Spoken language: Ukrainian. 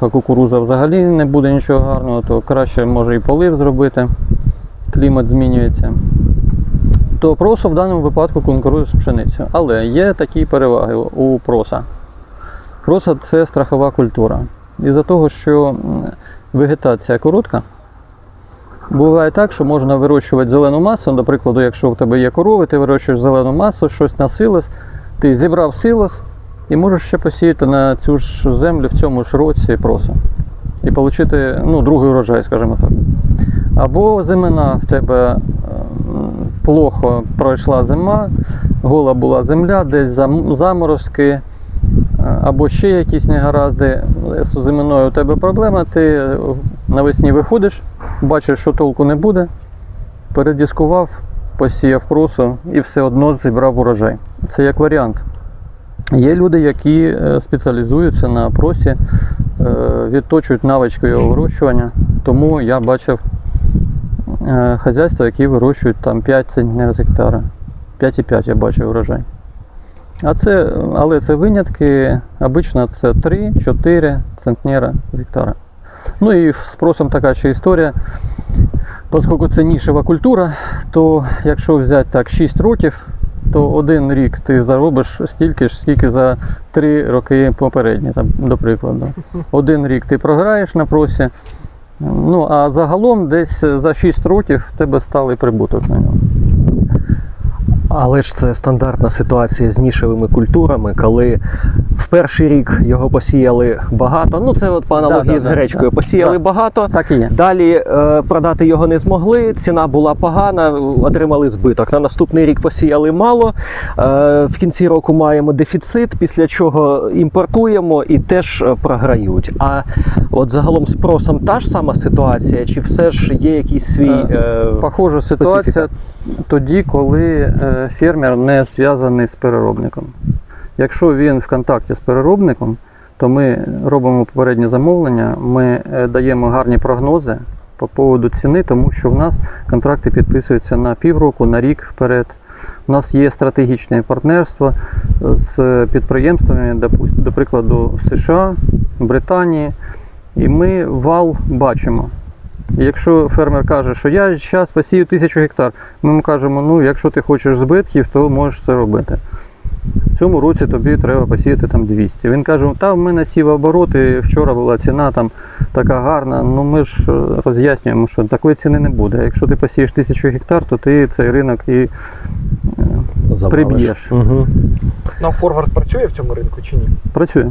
посуха, кукуруза взагалі не буде нічого гарного, то краще може і полив зробити, клімат змінюється. То просо в даному випадку конкурує з пшеницею. Але є такі переваги у проса. Проса це страхова культура. Із-за того, що вегетація коротка, буває так, що можна вирощувати зелену масу. До прикладу, якщо в тебе є корови, ти вирощуєш зелену масу, щось на силос, ти зібрав силос і можеш ще посіяти на цю ж землю в цьому ж році просо. І отримати ну, другий урожай, скажімо так. Або зимина в тебе ем, плохо пройшла зима, гола була земля, десь заморозки, е, або ще якісь негаразди. З зиминою у тебе проблема, ти е, навесні виходиш, бачиш, що толку не буде, передіскував, посіяв просу і все одно зібрав урожай. Це як варіант. Є люди, які е, спеціалізуються на просі, е, відточують навички його вирощування. Тому я бачив е, хазяйства, які вирощують там 5 центнер з гектара. 5,5 я бачив урожай. А це, але це винятки. Обично це 3-4 центнера з гектара. Ну і з просом така ще історія. Оскільки це нішева культура, то якщо взяти так 6 років, то один рік ти заробиш стільки ж, скільки за три роки попередні, там, до прикладу. Один рік ти програєш на просі. Ну, а загалом десь за 6 років в тебе сталий прибуток на нього. Але ж це стандартна ситуація з нішевими культурами, коли в перший рік його посіяли багато. Ну, це от по аналогії да, з да, гречкою. да. Посіяли Да. багато. Так і є. Далі е, продати його не змогли, ціна була погана, отримали збиток. На наступний рік посіяли мало. Е, в кінці року маємо дефіцит, після чого імпортуємо і теж е, програють. А от загалом з просом та ж сама ситуація, чи все ж є якийсь свій. Е, Е, Похожа ситуація тоді, коли е, фермер не зв'язаний з переробником. Якщо він в контакті з переробником, то ми робимо попереднє замовлення, ми е, даємо гарні прогнози по поводу ціни, тому що в нас контракти підписуються на півроку, на рік вперед. У нас є стратегічне партнерство з підприємствами, до прикладу, в США, Британії, і ми вал бачимо. І Якщо фермер каже, що я зараз посію тисячу гектар, ми йому кажемо, ну якщо ти хочеш збитків, то можеш це робити. В цьому році тобі треба посіяти там 200. Він каже, та в мене сів обороти, вчора була ціна там така гарна. Ну ми ж е, роз'яснюємо, що такої ціни не буде. Якщо ти посієш тисячу гектар, то ти цей ринок і е, приб'єш. Угу. Нам форвард працює в цьому ринку чи ні? працює.